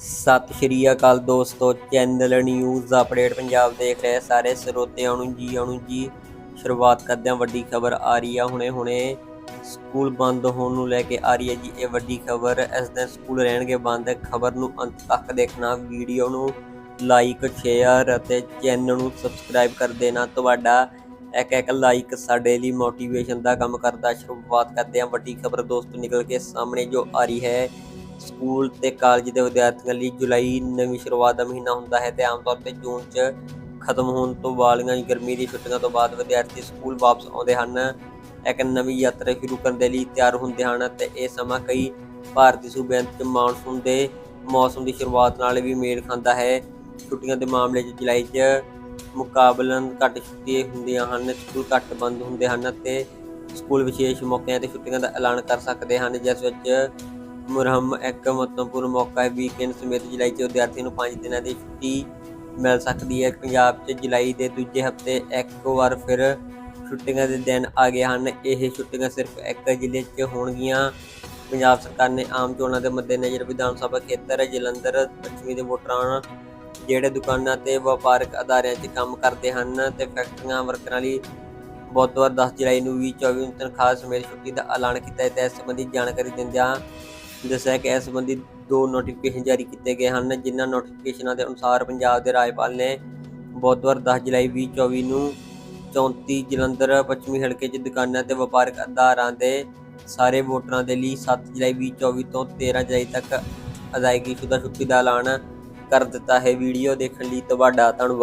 ਸਤਿ ਸ਼੍ਰੀ ਅਕਾਲ ਦੋਸਤੋ channel news update Punjab ਦੇਖ ਰਹੇ ਸਾਰੇ ਸਰੋਤਿਆਂ ਨੂੰ ਜੀ, ਆਉਣ ਜੀ। ਸ਼ੁਰੂਆਤ ਕਰਦੇ ਹਾਂ, ਵੱਡੀ ਖਬਰ ਆ ਰਹੀ ਆ ਹੁਣੇ ਹੁਣੇ। ਸਕੂਲ ਬੰਦ ਹੋਣ ਨੂੰ ਲੈ ਕੇ ਆ ਰਹੀ ਹੈ ਜੀ ਇਹ ਵੱਡੀ ਖਬਰ। ਇਸ ਦਿਨ ਸਕੂਲ ਰਹਿਣਗੇ ਬੰਦ। ਖਬਰ ਨੂੰ ਅੰਤ ਤੱਕ ਦੇਖਣਾ ਵੀਡੀਓ ਨੂੰ ਲਾਈਕ ਸ਼ੇਅਰ ਅਤੇ ਚੈਨਲ ਨੂੰ ਸਬਸਕ੍ਰਾਈਬ ਕਰ ਦੇਣਾ। ਤੁਹਾਡਾ ਇੱਕ ਇੱਕ ਲਾਈਕ ਸਾਡੇ ਲਈ ਮੋਟੀਵੇਸ਼ਨ ਦਾ ਕੰਮ ਕਰਦਾ। ਸ਼ੁਰੂਆਤ ਕਰਦੇ ਹਾਂ, ਵੱਡੀ ਖਬਰ ਦੋਸਤੋ ਨਿਕਲ ਕੇ ਸਾਹਮਣੇ ਜੋ ਆ ਰਹੀ ਹੈ। ਸਕੂਲ ਤੇ ਕਾਲਜ ਦੇ ਵਿਦਿਆਰਥੀਆਂ ਲਈ ਜੁਲਾਈ ਨਵੀਂ ਸ਼ੁਰੂਆਤ ਦਾ ਮਹੀਨਾ ਹੁੰਦਾ ਹੈ ਤੇ ਆਮ ਤੌਰ ਤੇ ਜੂਨ 'ਚ ਖਤਮ ਹੋਣ ਤੋਂ ਵਾਲੀਆਂ ਗਰਮੀ ਦੀ ਛੁੱਟੀਆਂ ਤੋਂ ਬਾਅਦ ਵਿਦਿਆਰਥੀ ਸਕੂਲ ਵਾਪਸ ਆਉਂਦੇ ਹਨ। ਇੱਕ ਨਵੀਂ ਯਾਤਰਾ ਸ਼ੁਰੂ ਕਰਨ ਦੇ ਲਈ ਤਿਆਰ ਹੁੰਦੇ ਹਨ ਤੇ ਇਹ ਸਮਾਂ ਕਈ ਭਾਰਤੀ ਸੂਬਿਆਂ 'ਚ ਮੌਨਸੂਨ ਦੇ ਮੌਸਮ ਦੀ ਸ਼ੁਰੂਆਤ ਨਾਲ ਵੀ ਮੇਲ ਖਾਂਦਾ ਹੈ। ਛੁੱਟੀਆਂ ਦੇ ਮਾਮਲੇ 'ਚ ਜੁਲਾਈ 'ਚ ਮੁਕਾਬਲਨ ਘੱਟ ਛੁੱਟੀਆਂ ਹੁੰਦੀਆਂ ਹਨ, ਸਕੂਲ ਘੱਟ ਬੰਦ ਹੁੰਦੇ ਹਨ ਅਤੇ ਸਕੂਲ ਵਿਸ਼ੇਸ਼ ਮੌਕਿਆਂ ਤੇ ਛੁੱਟੀਆਂ ਦਾ ਐਲਾਨ ਕਰ ਸਕਦੇ ਹਨ, ਜਿਸ ਵਿੱਚ ਮੁਰਹਮ ਇੱਕ ਮਹੱਤਵਪੂਰਨ ਮੌਕਾ ਹੈ। ਵੀਕਐਂਡ ਸਮੇਤ ਜੁਲਾਈ 'ਚ ਵਿਦਿਆਰਥੀਆਂ ਨੂੰ 5 ਦਿਨਾਂ ਦੀ ਛੁੱਟੀ ਮਿਲ ਸਕਦੀ ਹੈ। ਪੰਜਾਬ 'ਚ ਜੁਲਾਈ ਦੇ ਦੂਜੇ ਹਫ਼ਤੇ ਇੱਕ ਵਾਰ ਫਿਰ ਛੁੱਟੀਆਂ ਦੇ ਦਿਨ ਆ ਗਏ ਹਨ। ਇਹ ਛੁੱਟੀਆਂ ਸਿਰਫ ਇੱਕ ਜ਼ਿਲ੍ਹੇ 'ਚ ਹੋਣਗੀਆਂ। ਪੰਜਾਬ ਸਰਕਾਰ ਨੇ ਆਮ ਚੋਣਾਂ ਦੇ ਮੱਦੇਨਜ਼ਰ ਵਿਧਾਨ ਸਭਾ ਖੇਤਰ ਜਲੰਧਰ, ਪੱਛਮੀ ਦੇ ਵੋਟਰਾਂ, ਜਿਹੜੇ ਦੁਕਾਨਾਂ ਤੇ ਵਪਾਰਕ ਅਦਾਰਿਆਂ 'ਚ ਕੰਮ ਕਰਦੇ ਹਨ ਤੇ ਫੈਕਟਰੀਆਂ ਵਰਕਰਾਂ ਲਈ ਬੁੱਧਵਾਰ 10 ਜੁਲਾਈ ਨੂੰ ਵੀ 24 ਤਨਖਾਹ ਸਮੇਤ ਛੁੱਟੀ ਦਾ ਐਲਾਨ ਕੀਤਾ ਹੈ। ਤੇ ਇਸ ਸੰਬੰਧੀ ਜਾਣਕਾਰੀ ਦਿੰਦਿਆਂ ਦੱਸਿਆ ਕਿ ਇਸ ਸੰਬੰਧੀ ਦੋ ਨੋਟੀਫਿਕੇਸ਼ਨ ਜਾਰੀ ਕੀਤੇ ਗਏ ਹਨ, ਜਿਨ੍ਹਾਂ ਨੋਟੀਫਿਕੇਸ਼ਨਾਂ ਦੇ ਅਨੁਸਾਰ ਪੰਜਾਬ ਦੇ ਰਾਜਪਾਲ ਨੇ ਬੁੱਧਵਾਰ 10 ਜੁਲਾਈ 2024 ਨੂੰ 34 ਜਲੰਧਰ, ਪੱਛਮੀ ਹਲਕੇ 'ਚ ਦੁਕਾਨਾਂ ਤੇ ਵਪਾਰਕ ਅਦਾਰਿਆਂ ਦੇ ਸਾਰੇ ਵੋਟਰਾਂ ਦੇ ਲਈ 7 ਜੁਲਾਈ 2024 ਤੋਂ 13 ਜੁਲਾਈ ਤੱਕ ਅਦਾਇਗੀ ਸ਼ੁਦਾ ਛੁੱਟੀ ਦਾ ਐਲਾਨ ਕਰ ਦਿੱਤਾ ਹੈ। ਵੀਡੀਓ ਦੇਖਣ ਲਈ ਤੁਹਾਡਾ ਧੰਨਵਾਦ।